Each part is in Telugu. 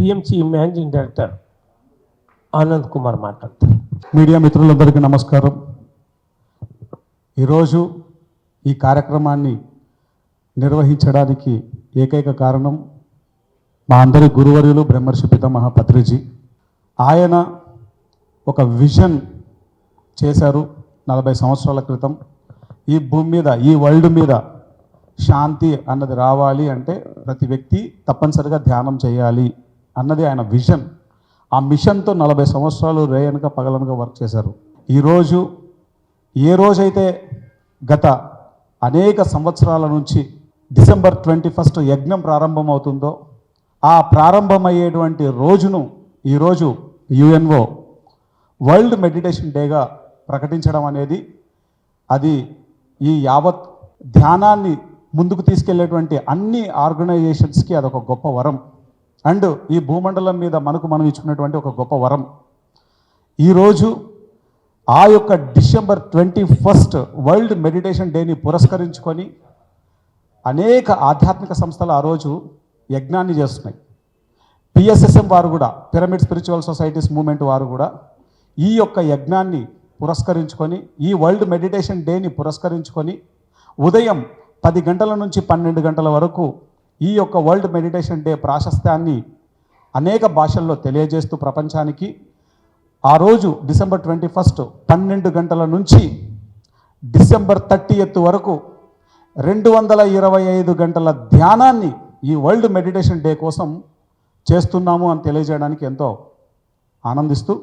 TMC managing director Anand Kumar మాట్లాడతారు. మీడియా మిత్రులందరికీ నమస్కారం. ఈరోజు ఈ కార్యక్రమాన్ని నిర్వహించడానికి ఏకైక కారణం మా అందరి గురువర్యులు బ్రహ్మర్షి పితామహ పత్రిజీ. ఆయన ఒక విజన్ చేశారు నలభై సంవత్సరాల క్రితం. ఈ భూమి మీద ఈ వరల్డ్ మీద శాంతి అన్నది రావాలి అంటే ప్రతి వ్యక్తి తప్పనిసరిగా ధ్యానం చేయాలి. అన్నది ఆయన విజన్. ఆ మిషన్తో నలభై సంవత్సరాలు రేయనక పగలనక వర్క్ చేశారు. ఈరోజు ఏ రోజైతే గత అనేక సంవత్సరాల నుంచి డిసెంబర్ ట్వంటీ ఫస్ట్ యజ్ఞం ప్రారంభమవుతుందో ఆ ప్రారంభమయ్యేటువంటి రోజును ఈరోజు యుఎన్ఓ వరల్డ్ మెడిటేషన్ డేగా ప్రకటించడం అనేది అది ఈ యావత్ ధ్యానాన్ని ముందుకు తీసుకెళ్ళేటువంటి అన్ని ఆర్గనైజేషన్స్కి అదొక గొప్ప వరం. అండ్ ఈ భూమండలం మీద మనకు మనం ఇచ్చుకున్నటువంటి ఒక గొప్ప వరం. ఈరోజు ఆ యొక్క December twenty first world meditation డేని పురస్కరించుకొని అనేక ఆధ్యాత్మిక సంస్థలు ఆ రోజు యజ్ఞాన్ని చేస్తున్నాయి. పిఎస్ఎస్ఎం వారు కూడా పిరమిడ్ స్పిరిచువల్ సొసైటీస్ మూమెంట్ వారు కూడా ఈ యొక్క యజ్ఞాన్ని పురస్కరించుకొని ఈ వరల్డ్ మెడిటేషన్ డేని పురస్కరించుకొని ఉదయం పది గంటల నుంచి పన్నెండు గంటల వరకు ఈ యొక్క వరల్డ్ మెడిటేషన్ డే ప్రాశస్త్యాన్ని అనేక భాషల్లో తెలియజేస్తూ ప్రపంచానికి ఆ రోజు డిసెంబర్ ట్వంటీ ఫస్ట్ పన్నెండు గంటల నుంచి డిసెంబర్ థర్టీ వరకు రెండు వందల ఇరవై ఐదు గంటల ధ్యానాన్ని ఈ వరల్డ్ మెడిటేషన్ డే కోసం చేస్తున్నాము అని తెలియజేయడానికి ఎంతో ఆనందిస్తూ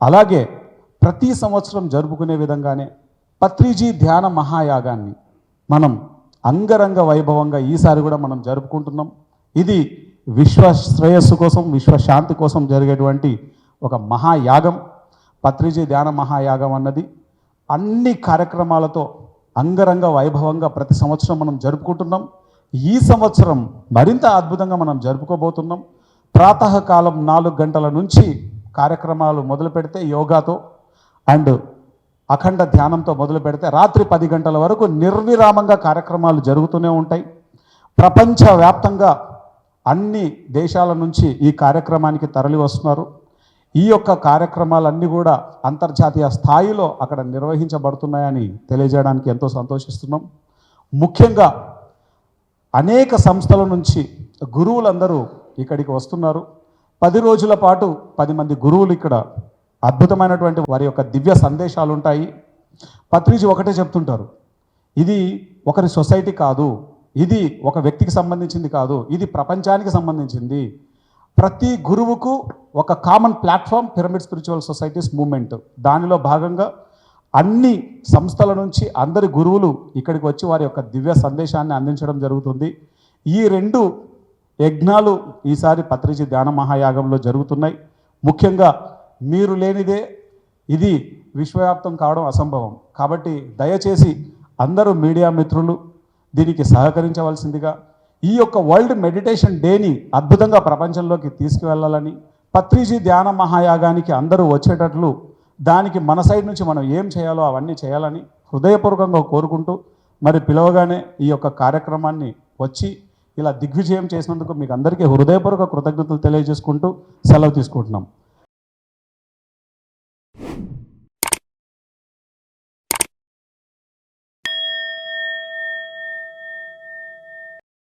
అలాగే ప్రతి సంవత్సరం జరుపుకునే విధంగానే పత్రిజీ ధ్యాన మహాయాగాన్ని మనం అంగరంగ వైభవంగా ఈసారి కూడా మనం జరుపుకుంటున్నాం. ఇది విశ్వ శ్రేయస్సు కోసం విశ్వశాంతి కోసం జరిగేటువంటి ఒక మహాయాగం. పత్రిజీ ధ్యాన మహాయాగం అన్నది అన్ని కార్యక్రమాలతో అంగరంగ వైభవంగా ప్రతి సంవత్సరం మనం జరుపుకుంటున్నాం. ఈ సంవత్సరం మరింత అద్భుతంగా మనం జరుపుకోబోతున్నాం. ప్రాతకాలం నాలుగు గంటల నుంచి కార్యక్రమాలు మొదలు పెడితే యోగాతో అండ్ అఖండ ధ్యానంతో మొదలు పెడితే రాత్రి పది గంటల వరకు నిర్విరామంగా కార్యక్రమాలు జరుగుతూనే ఉంటాయి. ప్రపంచవ్యాప్తంగా అన్ని దేశాల నుంచి ఈ కార్యక్రమానికి తరలి వస్తున్నారు. ఈ యొక్క కార్యక్రమాలన్నీ కూడా అంతర్జాతీయ స్థాయిలో అక్కడ నిర్వహించబడుతున్నాయని తెలియజేయడానికి ఎంతో సంతోషిస్తున్నాం. ముఖ్యంగా అనేక సంస్థల నుంచి గురువులందరూ ఇక్కడికి వస్తున్నారు. పది రోజుల పాటు పది మంది గురువులు ఇక్కడ అద్భుతమైనటువంటి వారి యొక్క దివ్య సందేశాలు ఉంటాయి పత్రిజీ ఒకటే చెప్తుంటారు. ఇది ఒకరి సొసైటీ కాదు. ఇది ఒక వ్యక్తికి సంబంధించింది కాదు. ఇది ప్రపంచానికి సంబంధించింది. ప్రతి గురువుకు ఒక common platform pyramid spiritual societies movement దానిలో భాగంగా అన్ని సంస్థల నుంచి అందరి గురువులు ఇక్కడికి వచ్చి వారి యొక్క దివ్య సందేశాన్ని అందించడం జరుగుతుంది. ఈ రెండు యజ్ఞాలు ఈసారి పత్రిజీ ధ్యాన మహాయాగంలో జరుగుతున్నాయి. ముఖ్యంగా మీరు లేనిదే ఇది విశ్వవ్యాప్తం కావడం అసంభవం. కాబట్టి దయచేసి అందరూ మీడియా మిత్రులు దీనికి సహకరించవలసిందిగా ఈ యొక్క వరల్డ్ మెడిటేషన్ డేని అద్భుతంగా ప్రపంచంలోకి తీసుకువెళ్ళాలని పత్రిజీ ధ్యాన మహాయాగానికి అందరూ వచ్చేటట్లు దానికి మన సైడ్ నుంచి మనం ఏం చేయాలో అవన్నీ చేయాలని హృదయపూర్వకంగా కోరుకుంటూ మరి పిలవగానే ఈ యొక్క కార్యక్రమాన్ని వచ్చి ఇలా దిగ్విజయం చేసినందుకు మీకు అందరికీ హృదయపూర్వక కృతజ్ఞతలు తెలియజేసుకుంటూ సెలవు తీసుకుంటున్నాం.